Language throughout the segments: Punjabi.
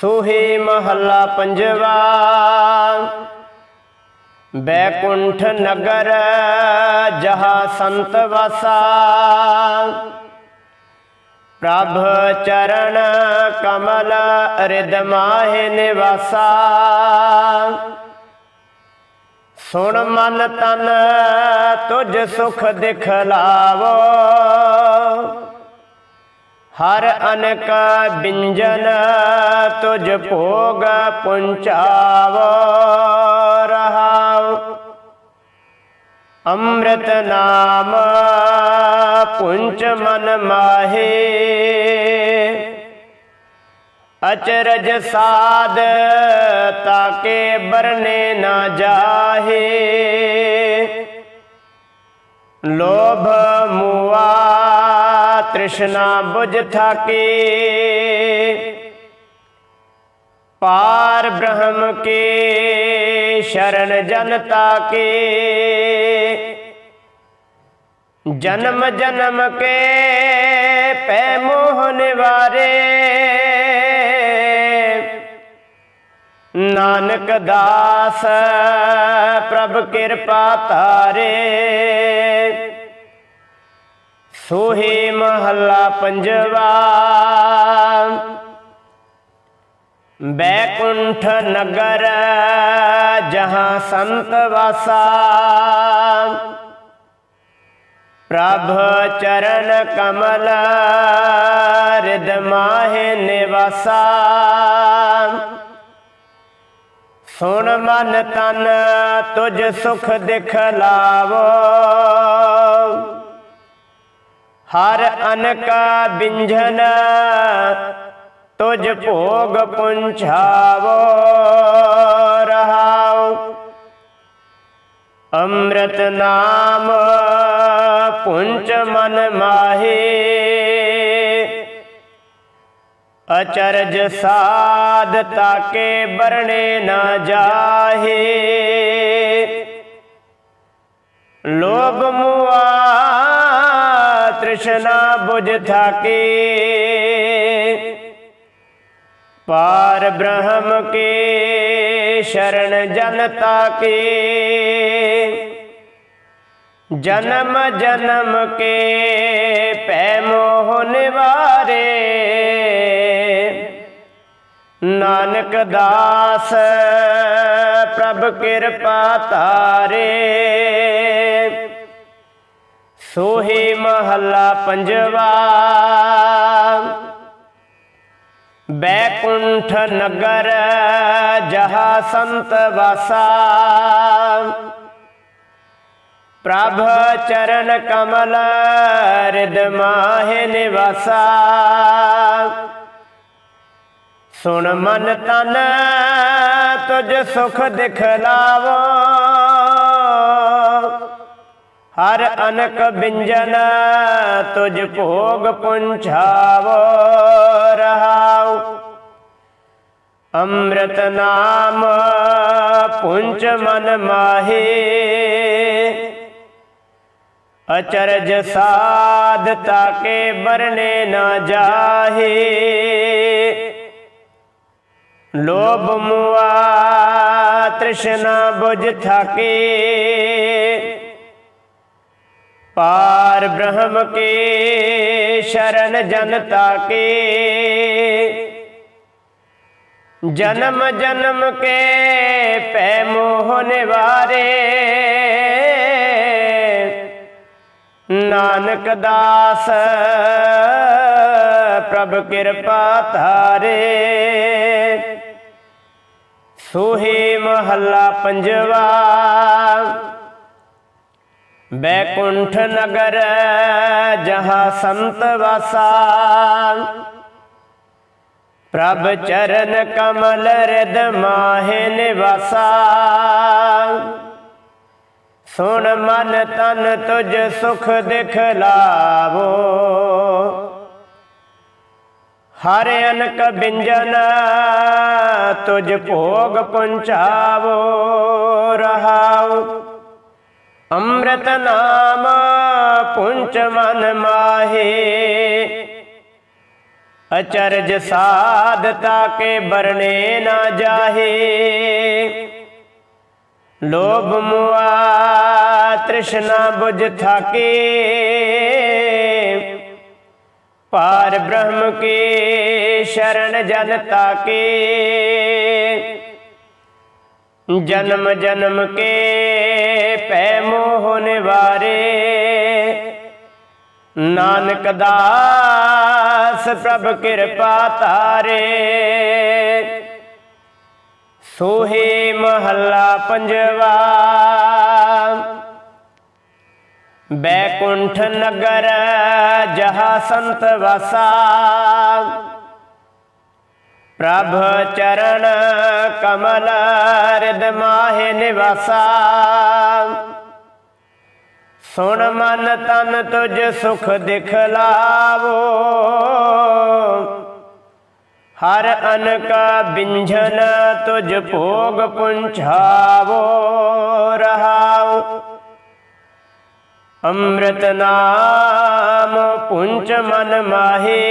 ਸੋਹੇ ਮਹੱਲਾ ਪੰਜਵਾ। ਬੈਕੁੰਠ ਨਗਰ, ਜਹਾ ਸੰਤ ਵਸਾ। ਪ੍ਰਭ ਚਰਨ ਕਮਲ ਰਿਦ ਮਾਹਿ ਨਿਵਾਸਾ। ਸੁਣ ਮਨ ਤਨ, ਤੁਝ ਸੁਖ ਦਿਖਲਾਵੋ ਹਰ ਅਨਕ ਬਿੰਜਨ ਤੁਝ ਭੋਗ ਪੁੰਚਾਵੋ ਰਹਾਉ। ਅੰਮ੍ਰਿਤ ਨਾਮ ਪੁੰਚ ਮਨ ਮਾਹੇ। ਅਚਰਜ ਸਾਧ ਤਾਕੇ ਬਰਨੇ ਨਾ ਜਾਹੇ। ਲੋਭ ਮੁਆ ਤ੍ਰਿਸ਼ਨਾ ਬੁਝ ਥਾਕੇ ਪਾਰ ਬ੍ਰਹਮ ਕੇ ਸ਼ਰਨ ਜਨਤਾ ਕੇ ਜਨਮ ਜਨਮ ਕੇ ਪੈ ਮੋਹ ਨਿਵਾਰੇ। ਨਾਨਕ ਦਾਸ ਪ੍ਰਭ ਕਿਰਪਾ ਤਾਰੇ ਸੋਹੇ ਮਹੱਲਾ ਪੰਜਵਾ। ਬੈਕੁੰਠ ਨਗਰ, ਜਹਾਂ ਸੰਤ ਵਾਸਾ। ਪ੍ਰਭ ਚਰਨ ਕਮਲ ਰਿਦ ਮਾਹਿ ਨਿਵਾਸਾ। ਸੁਣ ਮਨ ਤਨ ਤੁਝ ਸੁਖ ਦਿਖਲਾਵੋ ਹਰ ਅਨਕ ਬਿੰਝਨ, ਤੁਝ ਭੋਗ ਪੁੰਛਾਵੋ ਰਹਾਉ। ਅੰਮ੍ਰਿਤ ਨਾਮ ਪੁੰਚ ਮਨ ਮਾਹੀ, ਅਚਰਜ ਸਾਧ ਤਾਕੇ ਬਰਣੇ ਨਾ ਜਾਹੇ। ਲੋਭ ਮੁਆ ਤ੍ਰਿਸ਼ਨਾ ਬੁਝ ਥਾਕੇ। ਪਾਰ ਬ੍ਰਹਮ ਕੇ ਸ਼ਰਨ ਜਨਤਾ ਕੇ ਜਨਮ ਜਨਮ ਕੇ ਪੈ ਮੋਹ ਨਿਵਾਰੇ। ਨਾਨਕ ਦਾਸ ਪ੍ਰਭ ਕਿਰਪਾ ਤਾਰੇ ਸੋਹੇ ਮਹੱਲਾ ਪੰਜਵਾ। ਬੈਕੁੰਠ ਨਗਰ ਜਹਾ ਸੰਤ ਵਾਸਾ। ਪ੍ਰਭ ਚਰਨ ਕਮਲ ਰਿਦ ਮਾਹਿ ਨਿਵਾਸਾ। ਸੁਣ ਮਨ ਤਨ ਤੁਝ ਸੁਖ ਦਿਖਲਾਵੋ ਹਰ ਅਨਕ ਬਿੰਜਨ ਤੁਝ ਭੋਗ ਪੁੰਛਾਵੋ ਰਹਾਉ। ਅੰਮ੍ਰਿਤ ਨਾਮ ਪੁੰਚ ਮਨ ਮਾਹੇ। ਅਚਰਜ ਸਾਧ ਤਾਕੇ ਬਰਨੇ ਨਾ ਜਾਹੇ। ਲੋਭ ਮੁਆ ਤ੍ਰਿਸ਼ਨਾ ਬੁਝ ਥਾਕੇ। ਪਾਰ ਬ੍ਰਹਮ ਕੇ ਸ਼ਰਨ ਜਨਤਾ ਕੇ ਜਨਮ ਜਨਮ ਕੇ ਪੈ ਮੋਹ ਨਿਵਾਰੇ। ਨਾਨਕ ਦਾਸ ਪ੍ਰਭ ਕਿਰਪਾ ਧਾਰੇ। ਸੋਹੇ ਮਹੱਲਾ ਪੰਜਵਾ। ਬੈਕੁੰਠ ਨਗਰ ਜਹਾਂ ਸੰਤ ਵਾਸਾ ਪ੍ਰਭ ਚਰਨ ਕਮਲ ਰਿਦ ਮਾਹਿ ਨਿਵਾਸਾ ਸੁਣ ਮਨ ਤਨ ਤੁਝ ਸੁਖ ਦਿਖਲਾਵੋ ਹਰ ਅਨਕ ਬਿੰਜਨ ਤੁਝ ਭੋਗ ਪੁੰਚਾਵੋ ਰਹਾਉ ਅੰਮ੍ਰਿਤ ਨਾਮ ਪੁੰਚ ਮਨ ਮਾਹੇ ਅਚਰਜ ਸਾਧਤਾ ਕੇ ਬਰਨੇ ਨਾ ਜਾਹੇ ਲੋਭ ਮੁਆ ਤ੍ਰਿਸ਼ਨਾ ਬੁਝ ਥਾਕੇ ਪਾਰ ਬ੍ਰਹਮ ਕੇ ਸ਼ਰਨ ਜਨ ਤਾਕੇ ਜਨਮ ਜਨਮ ਕੇ ਪੈ ਮੋਹਨ ਵਾਰੇ ਨਾਨਕ ਦਾਸ ਪ੍ਰਭ ਕਿਰਪਾ ਤਾਰੇ ਸੋਹੇ ਮਹੱਲਾ ਪੰਜਵਾ। ਬੈਕੁੰਠ ਨਗਰ ਜਹਾ ਸੰਤ ਵਸਾ। ਪ੍ਰਭ ਚਰਨ ਕਮਲ ਰਿਦ ਮਾਹਿ ਨਿਵਾਸਾ। ਸੁਣ ਮਨ ਤਨ ਤੁਝ ਸੁਖ ਦਿਖ ਲਾਵੋ। ਹਰ ਅਨਕ ਬਿੰਝਨ ਤੁਝ ਭੋਗ ਪੁੰਛਾਵੋ। ਰਹਾਉ ਅੰਮ੍ਰਿਤ ਨਾਮ ਪੁੰਚ ਮਨ ਮਾਹੇ।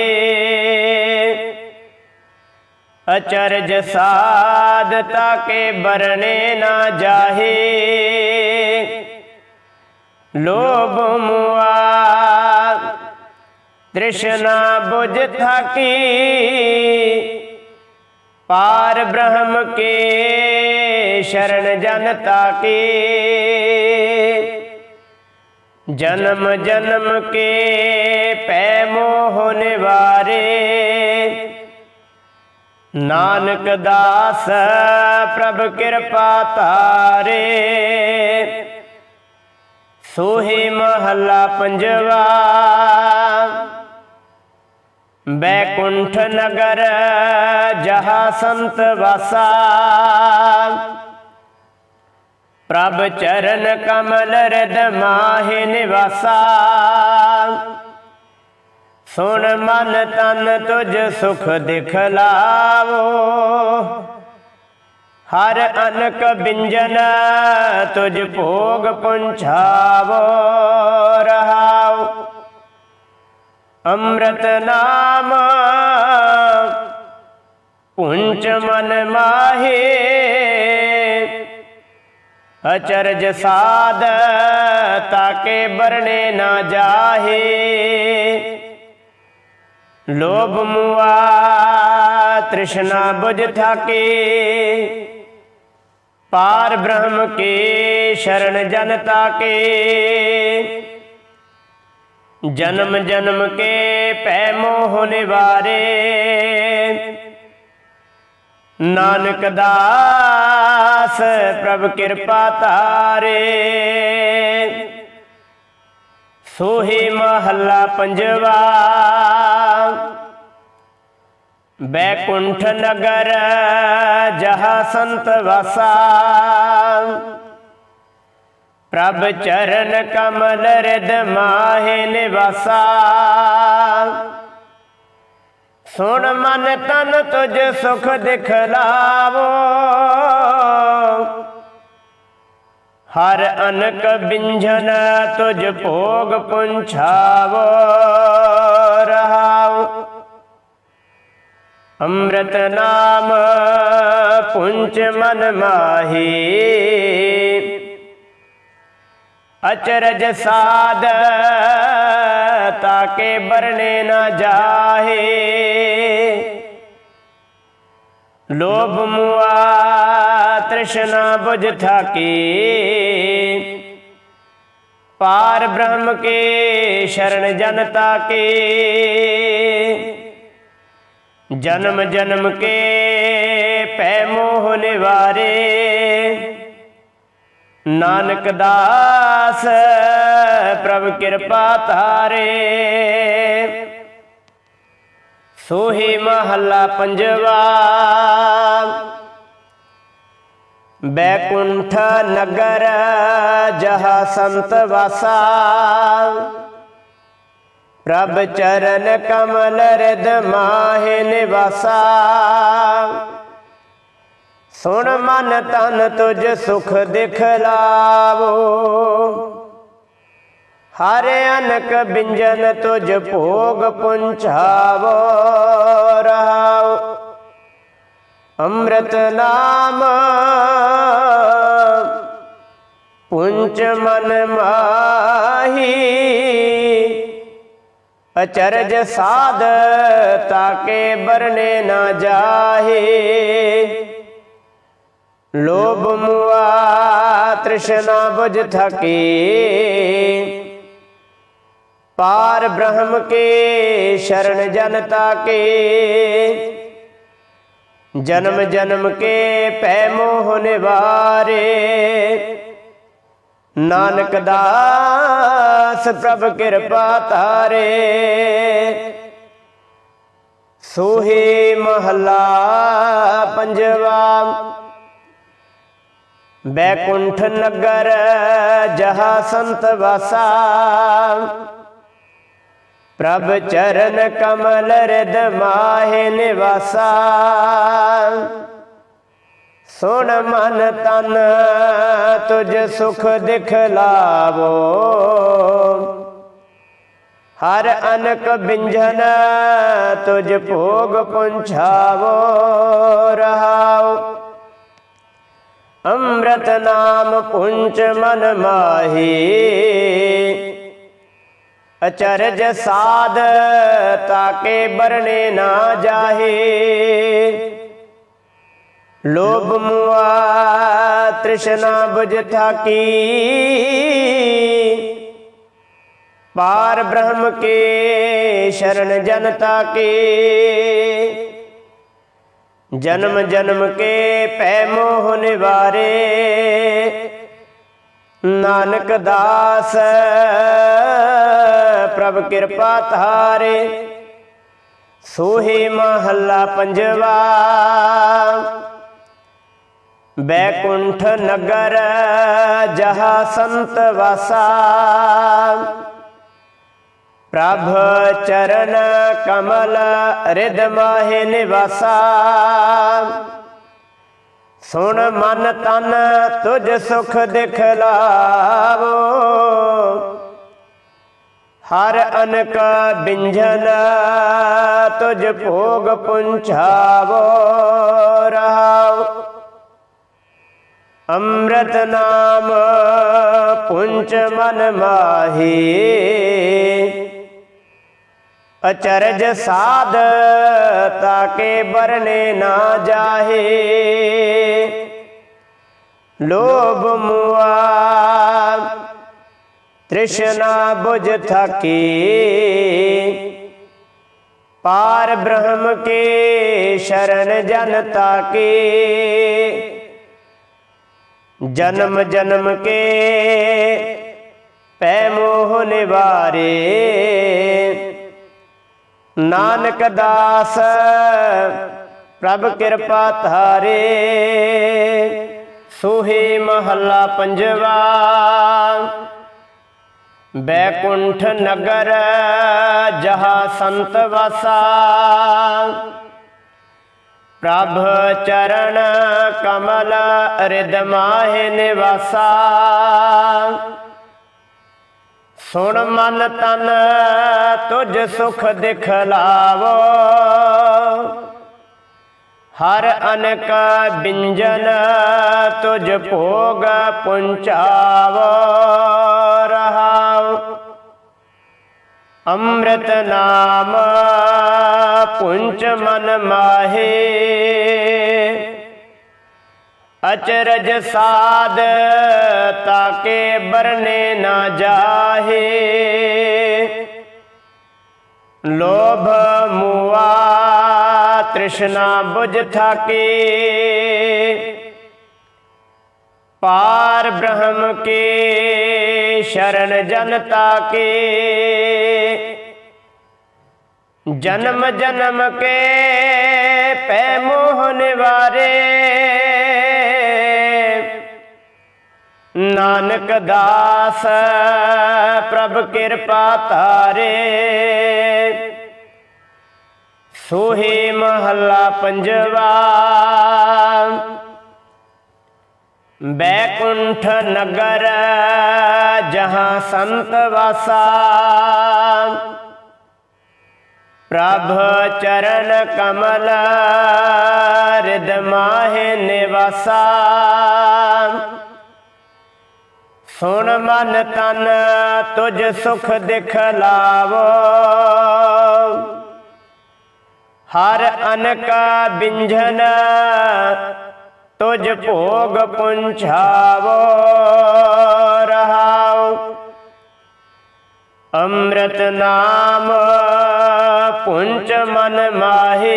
ਅਚਰਜ ਸਾਧਤਾ ਕੇ ਬਰਨੇ ਨਾ ਜਾਹੇ। ਲੋਭ ਮੁਆ ਤ੍ਰਿਸ਼ਨਾ ਬੁਝ ਥਾਕੀ। ਪਾਰ ਬ੍ਰਹਮ ਕੇ ਸ਼ਰਨ ਜਨ ਤਾਕੀ। ਜਨਮ ਜਨਮ ਕੇ ਪੈ ਮੋਹ ਨਿਵਾਰੇ। ਨਾਨਕ ਦਾਸ ਪ੍ਰਭ ਕਿਰਪਾ ਤਾਰੇ ਸੋਹੇ ਮਹੱਲਾ ਪੰਜਵਾ। ਬੈਕੁੰਠ ਨਗਰ ਜਹਾ ਸੰਤ ਵਾਸਾ। ਪ੍ਰਭ ਚਰਨ ਕਮਲ ਰਦ ਮਾਹਿ ਨਿਵਾਸਾ। ਸੁਣ ਮਨ ਤਨ ਤੁਝ ਸੁਖ ਦਿਖ ਹਰ ਅਨਕ ਬਿੰਜਨ ਤੁਝ ਭੋਗ ਪੁੰਛਾਵੋ। ਰਹਾਉ ਅੰਮ੍ਰਿਤ ਨਾਮ ਪੁੰਚ ਮਨ ਮਾਹੇ। ਅਚਰਜ ਸਾਧ ਤਾਕੇ ਬਰਨੇ ਨਾ ਜਾਹੇ। ਲੋਭ ਮੁਆ, ਤ੍ਰਿਸ਼ਨਾ ਬੁਝ ਥਾਕੇ। ਪਾਰ ਬ੍ਰਹਮ ਕੇ ਸ਼ਰਨ ਜਨ ਤਾਕੇ। ਜਨਮ ਜਨਮ ਕੇ ਪੈ ਮੋਹ ਨਿਵਾਰੇ। ਨਾਨਕ ਦਾਸ ਪ੍ਰਭ ਕਿਰਪਾ ਤਾਰੇ ਸੋਹੇ ਮਹੱਲਾ ਪੰਜਵਾ। ਬੈਕੁੰਠ ਨਗਰ, ਜਹਾ ਸੰਤ ਵਸਾ। ਪ੍ਰਭ ਚਰਨ ਕਮਲ ਰਿਦ ਮਾਹਿ ਨਿਵਾਸਾ। ਸੁਣ ਮਨ ਤਨ ਤੁਝ ਸੁਖ ਦਿਖ ਹਰ ਅਨਕ ਬਿੰਝਨ ਤੁਝ ਭੋਗ ਪੁੰਛਾਵੋ, ਰਹਾਉ। ਅੰਮ੍ਰਿਤ ਨਾਮ ਪੁੰਚ ਮਨ ਮਾਹੀ। ਅਚਰਜ ਸਾਧ ਤਾਕੇ ਬਰਨੇ ਨਾ ਜਾਹੇ। ਲੋਭ ਮੁਆ ਤ੍ਰਿਸ਼ਨਾ ਬੁਝ ਥਾਕੀ। ਪਾਰ ਬ੍ਰਹਮ ਕੇ ਸ਼ਰਨ ਜਨਤਾ ਕੇ ਜਨਮ ਜਨਮ ਕੇ ਪੈ ਮੋਹ ਨਿਵਾਰੇ। ਨਾਨਕ ਦਾਸ ਪ੍ਰਭ ਕਿਰਪਾ ਧਾਰੇ। ਸੋਹੀ ਮਹੱਲਾ ਪੰਜਵਾ। ਬੈਕੁੰਠ ਨਗਰ ਜਹਾ ਸੰਤ ਵਾਸਾ ਪ੍ਰਭ ਚਰਨ ਕਮਲ ਰਿਦ ਮਾਹਿ ਨਿਵਾਸਾ ਸੁਣ ਮਨ ਤਨ ਤੁਝ ਸੁਖ ਦਿਖ ਲਾਵੋ ਹਰ ਅਨਕ ਬਿੰਜਨ ਤੁਝ ਭੋਗ ਪੁੰਚਾਵੋ ਰਹਾਓ ਅੰਮ੍ਰਿਤ ਨਾਮ ਪੁੰਚ ਮਨ ਮਾਹੀ ਅਚਰਜ ਸਾਧ ਤਾਕੇ ਬਰਨੇ ਨਾ ਜਾਹੇ ਲੋਭ ਮੁਆ ਤ੍ਰਿਸ਼ਨਾ ਬੁਝ ਥਕੇ ਪਾਰ ਬ੍ਰਹਮ ਕੇ ਸ਼ਰਨ ਜਨਤਾ ਕੇ ਜਨਮ ਜਨਮ ਕੇ ਪੈ ਮੋਹ ਨਿਵਾਰੇ। ਨਾਨਕ ਦਾਸ ਪ੍ਰਭ ਕਿਰਪਾ ਤਾਰੇ ਸੋਹੇ ਮਹਲਾ ਪੰਜਵਾ। ਬੈਕੁੰਠ ਨਗਰ ਜਹਾ ਸੰਤ ਵਾਸਾ। ਪ੍ਰਭ ਚਰਨ ਕਮਲ ਰਿਦ ਮਾਹੇ ਨਿਵਾਸਾ। ਸੁਣ ਮਨ ਤਨ, ਤੁਝ ਸੁਖ ਦਿਖਲਾਵੋ ਹਰ ਅਨਕ ਬਿੰਜਨ ਤੁਝ ਭੋਗ ਪੁੰਛਾਵੋ। ਰਹਾਉ, ਅੰਮ੍ਰਿਤ ਨਾਮ ਪੁੰਚ ਮਨ ਮਾਹੀ। ਅਚਰਜ ਸਾਧ ਤਾਕੇ ਬਰਨੇ ਨਾ ਜਾਹੇ। ਲੋਭ ਮੁਆ ਤ੍ਰਿਸ਼ਨਾ ਬੁਝ ਥਾਕੀ ਪਾਰ ਬ੍ਰਹਮ ਕੇ ਸ਼ਰਨ ਜਨਤਾ ਕੇ ਜਨਮ ਜਨਮ ਕੇ ਪੈ ਮੋਹ ਨਿਵਾਰੇ। ਨਾਨਕ ਦਾਸ ਪ੍ਰਭ ਕਿਰਪਾ ਧਾਰੇ। ਸੋਹੇ ਮਹੱਲਾ ਪੰਜਵਾ। ਬੈਕੁੰਠ ਨਗਰ, ਜਹਾ ਸੰਤ ਵਸਾ। ਪ੍ਰਭ ਚਰਨ ਕਮਲ ਰਿਦ ਮਾਹੇ ਨਿਵਾਸਾ। ਸੁਣ ਮਨ ਤਨ, ਤੁਝ ਸੁਖ ਦਿਖਲਾਵੋ ਹਰ ਅਨਕ ਬਿੰਝਨ ਤੁਝ ਭੋਗ ਪੁੰਛਾਵੋ ਰਹਾਉ। ਅੰਮ੍ਰਿਤ ਨਾਮ ਪੁੰਚ ਮਨ ਮਾਹੀ। ਅਚਰਜ ਸਾਧ ਤਾਕੇ ਬਰਨੇ ਨਾ ਜਾਹੇ। ਲੋਭ ਮੁਆ ਤ੍ਰਿਸ਼ਨਾ ਬੁਝ ਥਕੀ। ਪਾਰ ਬ੍ਰਹਮ ਕੇ ਸ਼ਰਨ ਜਨ ਕੇ ਜਨਮ ਜਨਮ ਕੇ ਪੈ ਮੋਹ ਨਿਵਾਰੇ। ਨਾਨਕ ਦਾਸ ਪ੍ਰਭ ਕਿਰਪਾ ਧਾਰੇ। ਸੋਹੇ ਮਹੱਲਾ ਪੰਜਵਾ। ਬੈਕੁੰਠ ਨਗਰ ਜਹਾ ਸੰਤ ਵਸਾ ਪ੍ਰਭ ਚਰਨ ਕਮਲ ਰਿਦ ਮਾਹੇ ਨਿਵਾਸਾ ਸੁਣ ਮਨ ਤਨ ਤੁਝ ਸੁਖ ਦਿਖਲਾਵੋ ਹਰ ਅਨਕ ਬਿੰਜਨ ਤੁਝ ਭੋਗ ਪੁੰਚਾਵੋ ਰਹਾਉ ਅੰਮ੍ਰਿਤ ਨਾਮ ਪੁੰਚ ਮਨ ਮਾਹੇ। ਅਚਰਜ ਸਾਧ ਤਾਕੇ ਬਰਨੇ ਨਾ ਜਾਹੇ। ਲੋਭ ਮੁਆ ਤ੍ਰਿਸ਼ਨਾ ਬੁਝ ਥਾਕੇ। ਪਾਰ ਬ੍ਰਹਮ ਕੇ ਸ਼ਰਨ ਜਨਤਾ ਕੇ। ਜਨਮ ਜਨਮ ਕੇ ਪੈ ਮੋਹ ਨਿਵਾਰੇ। ਨਾਨਕ ਦਾਸ ਪ੍ਰਭ ਕਿਰਪਾ ਧਾਰੇ। ਸੋਹੇ ਮਹੱਲਾ ਪੰਜਵਾ। बैकुंठ नगर जहाँ संत वासा प्रभ चरण कमल हृद माहे निवासा ਸੁਣ ਮਨ ਤਨ ਤੁਝ ਸੁਖ ਦਿਖਲਾਵੋ ਹਰ ਅਨਕ ਬਿੰਝਨ ਤੁਝ ਭੋਗ ਪੁੰਛਾਵੋ ਰਹਾਉ ਅੰਮ੍ਰਿਤ ਨਾਮ ਪੁੰਚ ਮਨ ਮਾਹੀ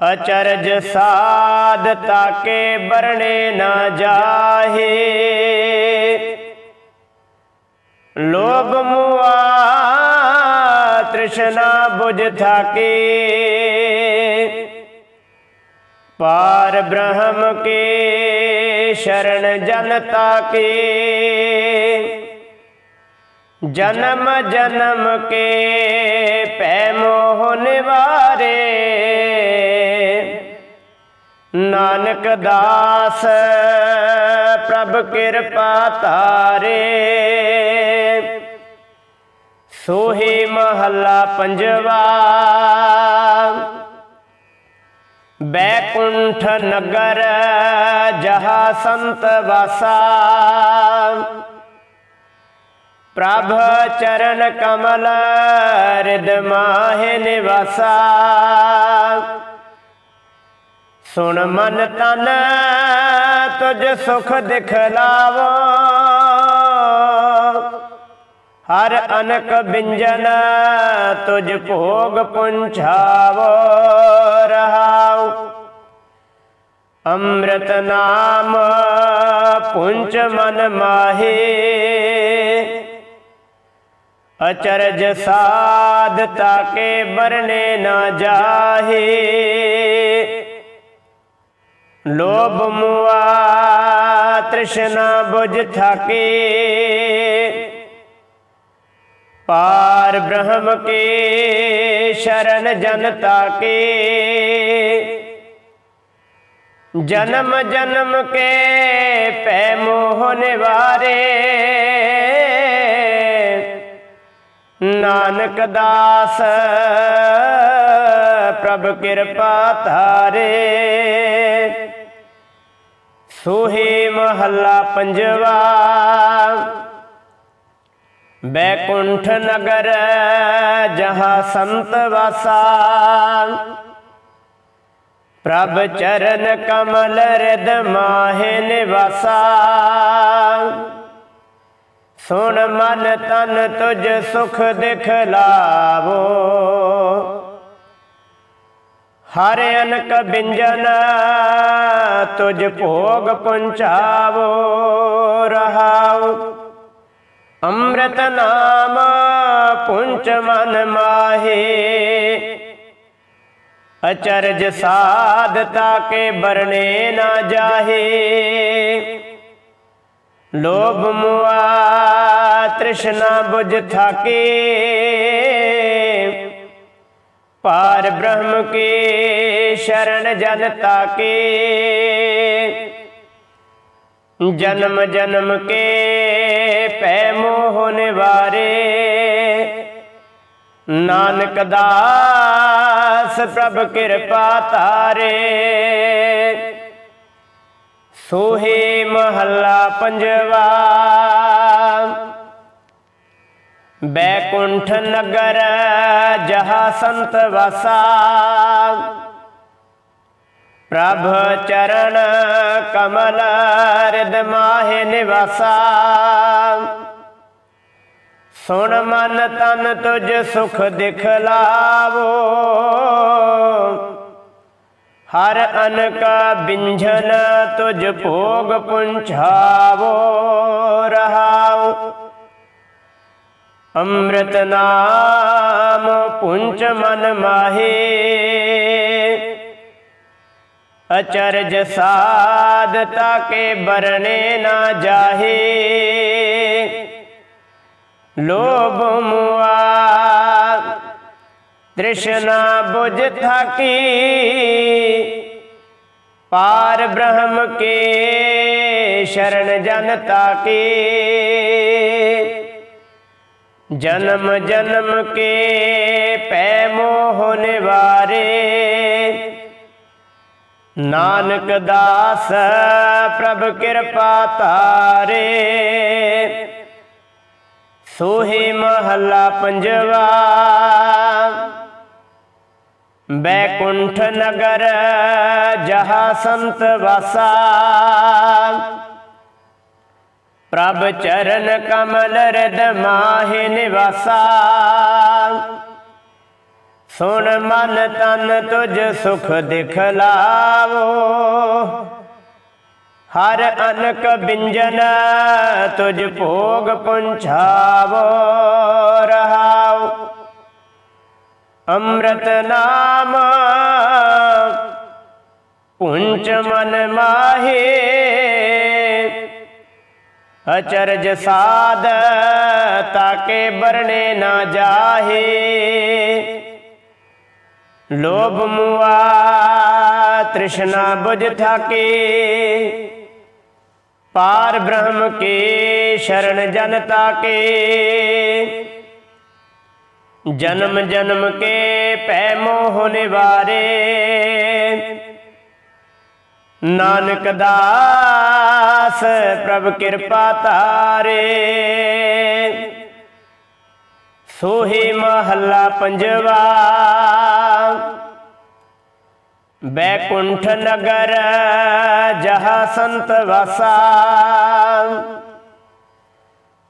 ਅਚਰਜ ਸਾਧ ਤਾਕੇ ਬਰਣੇ ਨਾ ਜਾਹੇ ਲੋਭ ਮੁਆ ਤ੍ਰਿਸ਼ਨਾ ਬੁਝ ਥਾਕੇ ਪਾਰ ਬ੍ਰਹਮ ਕੇ ਸ਼ਰਨ ਜਨਤਾ ਕੇ। ਜਨਮ ਜਨਮ ਕੇ ਪੈ ਮੋਹ ਨਿਵਾਰੇ। ਨਾਨਕ ਦਾਸ ਪ੍ਰਭ ਕਿਰਪਾ ਤਾਰੇ ਸੋਹੇ ਮਹੱਲਾ ਪੰਜਵਾ। ਬੈਕੁੰਠ ਨਗਰ ਜਹਾ ਸੰਤ ਵਾਸਾ ਪ੍ਰਭ ਚਰਨ ਕਮਲ ਰਿਦ ਮਾਹਿ ਨਿਵਾਸਾ ਸੁਣ ਮਨ ਤਨ ਤੁਝ ਸੁਖ ਦਿਖਲਾਵੋ ਹਰ ਅਨਕ ਬਿੰਜਨ ਤੁਝ ਭੋਗ ਪੁੰਛਾਵੋ ਰਹਾਉ ਅੰਮ੍ਰਿਤ ਨਾਮ ਪੁੰਚ ਮਨ ਮਾਹੀ। ਅਚਰਜ ਸਾਧ ਤਾਕੇ ਬਰਨੇ ਨਾ ਜਾਹੇ। ਲੋਭ ਮੁਆ ਤ੍ਰਿਸ਼ਨਾ ਬੁਝ ਥਾਕੇ। ਪਾਰ ਬ੍ਰਹਮ ਕੇ ਸ਼ਰਨ ਜਨਤਾ ਕੇ ਜਨਮ ਜਨਮ ਕੇ ਪੈ ਮੋਹ ਨਿਵਾਰੇ ਨਾਨਕ ਦਾਸ, ਪ੍ਰਭ ਕਿਰਪਾ ਧਾਰੇ। ਸੋਹੇ ਮਹੱਲਾ ਪੰਜਵਾ। ਬੈਕੁੰਠ ਨਗਰ, ਜਹਾਂ ਸੰਤ ਵਾਸਾ। ਪ੍ਰਭ ਚਰਨ ਕਮਲ ਰਿਦ ਮਾਹਿ ਨਿਵਾਸਾ। ਸੁਣ ਮਨ ਤਨ ਤੁਝ ਸੁਖ ਦਿਖਲਾਵੋ ਹਰ ਅਨਕ ਬਿੰਜਨ ਤੁਝ ਭੋਗ ਪੁੰਚਾਵੋ। ਰਹਾਉ ਅੰਮ੍ਰਿਤ ਨਾਮ ਪੁੰਚ ਮਨ ਮਾਹੇ। ਅਚਰਜ ਸਾਧਤਾ ਕੇ ਬਰਨੇ ਨਾ ਜਾਹੇ। ਲੋਭ ਮੁਆ ਤ੍ਰਿਸ਼ਨਾ ਬੁਝ ਥਾਕੇ। ਪਾਰ ਬ੍ਰਹਮ ਕੇ ਸ਼ਰਨ ਜਨਤਾ ਕੇ ਜਨਮ ਜਨਮ ਕੇ ਪੈ ਮੋਹ ਨਿਵਾਰੇ। ਨਾਨਕ ਦਾਸ ਪ੍ਰਭ ਕਿਰਪਾ ਤਾਰੇ ਸੋਹੇ ਮਹੱਲਾ ਪੰਜਵਾ। ਬੈਕੁੰਠ ਨਗਰ ਜਹਾ ਸੰਤ ਵਸਾ। ਪ੍ਰਭ ਚਰਨ ਕਮਲ ਰਿਦ ਮਾਹਿ ਨਿਵਾਸਾ। ਸੁਣ ਮਨ ਤਨ ਤੁਝ ਸੁਖ ਦਿਖਲਾਵੋ ਹਰ ਅਨ ਕਾ ਬਿੰਝਨ ਤੁਝ ਭੋਗ ਪੁੰਛਾਵੋ, ਰਹਾਉ। ਅੰਮ੍ਰਿਤ ਨਾਮ ਪੁੰਚ ਮਨ ਮਾਹੇ। ਅਚਰਜ ਸਾਧਤਾ ਕੇ ਬਰਨੇ ਨਾ ਜਾਹੇ। ਲੋਭ ਮੁਆ তৃষ্ণা বুঝ থাকি পার ব্রহ্ম কে শরণ জনতা কে जन्म जन्म के पैमो होने वारे नानक दास प्रभ कृपा तारे सोहे महला पंजवा ਬੈਕੁੰਠ ਨਗਰ ਜਹਾ ਸੰਤ ਵਾਸਾ ਪ੍ਰਭ ਚਰਨ ਕਮਲ ਰਦ ਮਾਹਿ ਨਿਵਾਸਾ ਸੁਣ ਮਨ ਤਨ ਤੁਝ ਸੁਖ ਦਿਖਲਾਵੋ ਹਰ ਅਨਕ ਬਿੰਜਨ ਤੁਝ ਭੋਗ ਪੁੰਛਾਵੋ ਰਹਾਉ ਅੰਮ੍ਰਿਤ ਨਾਮ ਪੁੰਚ ਮਨ ਮਾਹੇ ਅਚਰਜ ਸਾਧ ਤਾਕੇ ਬਰਣੇ ਨਾ ਜਾਹੇ ਲੋਭ ਮੁਆ ਤ੍ਰਿਸ਼ਨਾ ਬੁਝ ਥਾਕੇ ਪਾਰ ਬ੍ਰਹਮ ਕੇ ਸ਼ਰਨ ਜਨਤਾ ਕੇ ਜਨਮ ਜਨਮ ਕੇ ਪੈ ਮੋਹ ਨਿਵਾਰੇ। ਨਾਨਕ ਦਾਸ ਪ੍ਰਭ ਕਿਰਪਾ ਤਾਰੇ। ਸੋਹੀ ਮਹੱਲਾ ਪੰਜਵਾ। ਬੈਕੁੰਠ ਨਗਰ ਜਹਾ ਸੰਤ ਵਸਾ।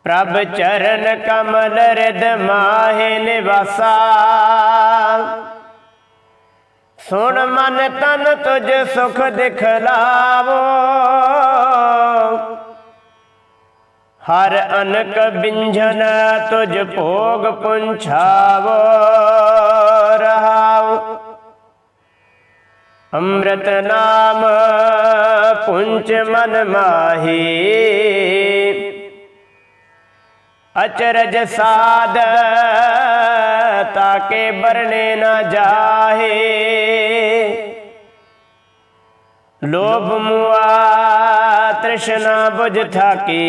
ਪ੍ਰਭ ਚਰਨ ਕਮਲ ਰਿਦ ਮਾਹਿ ਨਿਵਾਸਾ। ਸੁਣ ਮਨ ਤਨ ਤੁਝ ਸੁਖ ਦਿਖਲਾਵੋ ਹਰ ਅਨਕ ਬਿੰਝਨ ਤੁਝ ਭੋਗ ਪੁੰਛਾਵੋ। ਰਹਾਉ। ਅੰਮ੍ਰਿਤ ਨਾਮ ਪੁੰਚ ਮਨ ਮਾਹੀ। ਅਚਰਜ ਸਾਧ, ਤਾਕੇ ਬਰਨੇ ਨਾ ਜਾਹੇ। ਲੋਭ ਮੁਆ ਤ੍ਰਿਸ਼ਨਾ ਬੁਝ ਥਾਕੀ।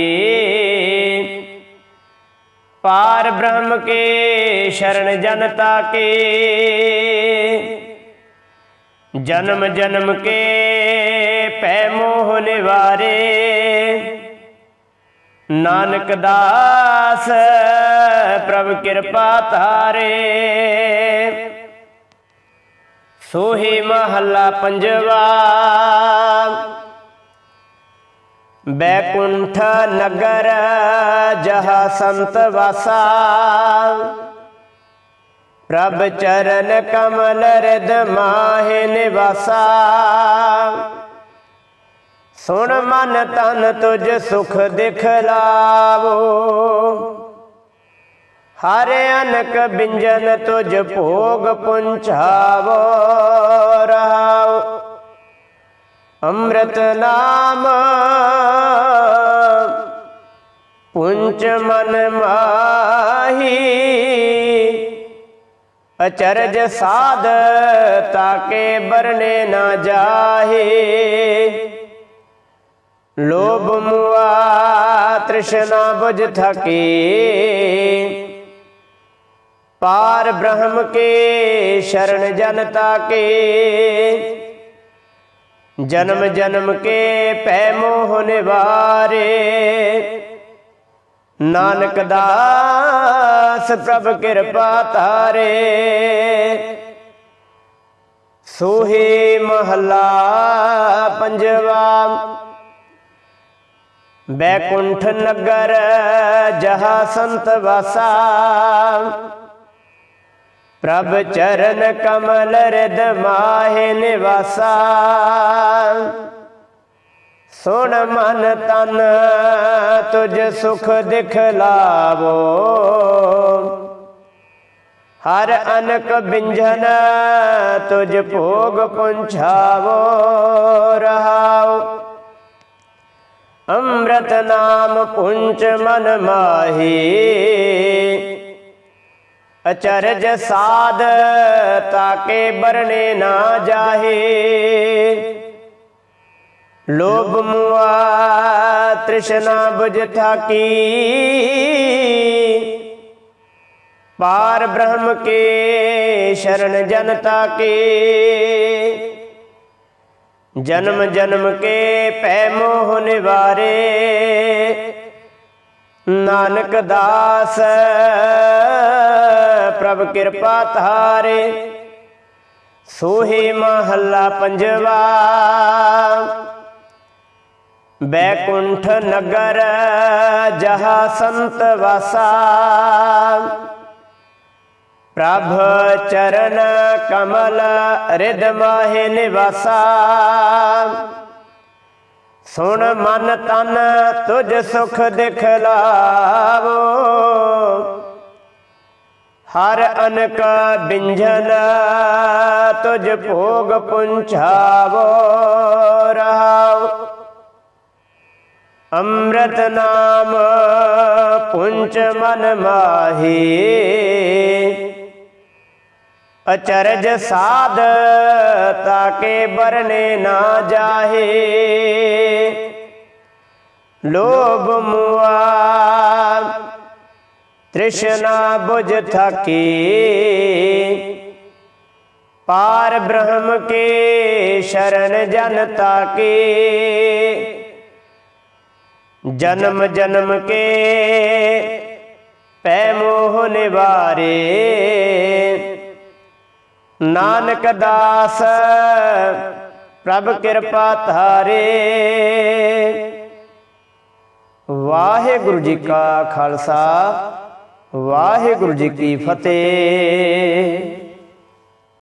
ਪਾਰ ਬ੍ਰਹਮ ਕੇ ਸ਼ਰਨ ਜਨਤਾ ਕੇ ਜਨਮ ਜਨਮ ਕੇ ਪੈ ਮੋਹ ਨਿਵਾਰੇ। ਨਾਨਕ ਦਾਸ, ਪ੍ਰਭ ਕਿਰਪਾ ਤਾਰੇ ਸੋਹੀ ਮਹੱਲਾ ਪੰਜਵਾ। ਬੈਕੁੰਠ ਨਗਰ, ਜਹਾ ਸੰਤ ਵਾਸਾ। ਪ੍ਰਭ ਚਰਨ ਕਮਲ ਰਿਦ ਮਾਹਿ ਨਿਵਾਸਾ। ਸੁਣ ਮਨ ਤਨ ਤੁਝ ਸੁਖ ਦਿਖਲਾਵੋ ਹਰ ਅਨਕ ਬਿੰਜਨ ਤੁਝ ਭੋਗ ਪੁੰਛਾਵੋ ਰਹਾਉ ਅੰਮ੍ਰਿਤ ਨਾਮ ਪੁੰਚ ਮਨ ਮਾਹੀ। ਅਚਰਜ ਸਾਧ ਤਾਕੇ ਬਰਨੇ ਨਾ ਜਾਹੇ। ਲੋਭ ਮੁਆ ਤ੍ਰਿਸ਼ਨਾ ਬੁਝ ਥਕੇ। ਪਾਰ ਬ੍ਰਹਮ ਕੇ ਸ਼ਰਨ ਜਨਤਾ ਕੇ। ਜਨਮ ਜਨਮ ਕੇ ਪੈ ਮੋਹ ਨਿਵਾਰੇ। ਨਾਨਕ ਦਾਸ ਪ੍ਰਭ ਕਿਰਪਾ ਤਾਰੇ ਸੋਹੇ ਮਹੱਲਾ ਪੰਜਵਾ। ਬੈਕੁੰਠ ਨਗਰ ਜਹਾ ਸੰਤ ਵਾਸਾ ਪ੍ਰਭ ਚਰਨ ਕਮਲ ਰਿਦ ਮਾਹਿ ਨਿਵਾਸਾ ਸੁਣ ਮਨ ਤਨ ਤੁਝ ਸੁਖ ਦਿਖਲਾਵੋ ਹਰ ਅਨਕ ਬਿੰਝਨ ਤੁਝ ਭੋਗ ਪੁੰਛਾਵੋ ਰਹਾਓ ਅੰਮ੍ਰਿਤ ਨਾਮ ਪੁੰਚ ਮਨ ਮਾਹੀ। ਅਚਰਜ ਸਾਧ ਤਾਕੇ ਬਰਨੇ ਨਾ ਜਾਹੇ। ਲੋਭ ਮੁਆ ਤ੍ਰਿਸ਼ਨਾ ਬੁਝ ਥਾਕੀ ਪਾਰ ਬ੍ਰਹਮ ਕੇ ਸ਼ਰਨ ਜਨਤਾ ਕੇ। ਜਨਮ ਜਨਮ ਕੇ ਭੈ ਮੋਹ ਨਿਵਾਰੇ। ਨਾਨਕ ਦਾਸ, ਪ੍ਰਭ ਕਿਰਪਾ ਧਾਰੇ। ਸੋਹੇ ਮਹੱਲਾ ਪੰਜਵਾ। ਬੈਕੁੰਠ ਨਗਰ, ਜਹਾ ਸੰਤ ਵਾਸਾ। ਪ੍ਰਭ ਚਰਨ ਕਮਲ ਰਿਦ ਮਾਹੇ ਨਿਵਾਸਾ। ਸੁਣ ਮਨ ਤਨ ਤੁਝ ਸੁਖ ਦਿਖਲਾਵੋ। ਹਰ ਅਨਕ ਬਿੰਝਨ ਤੁਝ ਭੋਗ ਪੁੰਚਾਵੋ ਰਹਾਉ ਅੰਮ੍ਰਿਤ ਨਾਮ ਪੁੰਚ ਮਨ ਮਾਹੀ। ਅਚਰਜ ਸਾਧ ਤਾਕੇ ਬਰਨੇ ਨਾ ਜਾਹੇ। ਲੋਭ ਮੁਆ, ਤ੍ਰਿਸ਼ਨਾ ਬੁਝ ਥਕੀ। ਪਾਰ ਬ੍ਰਹਮ ਕੇ ਸ਼ਰਨ ਜਨ ਕੇ ਜਨਮ ਜਨਮ ਕੇ ਪੈ ਮੋਹ ਨਿਵਾਰੇ। ਨਾਨਕ ਦਾਸ ਪ੍ਰਭ ਕਿਰਪਾ ਧਾਰੇ। ਵਾਹਿਗੁਰੂ ਜੀ ਕਾ ਖਾਲਸਾ ਵਾਹਿਗੁਰੂ ਜੀ ਕੀ ਫਤਿਹ।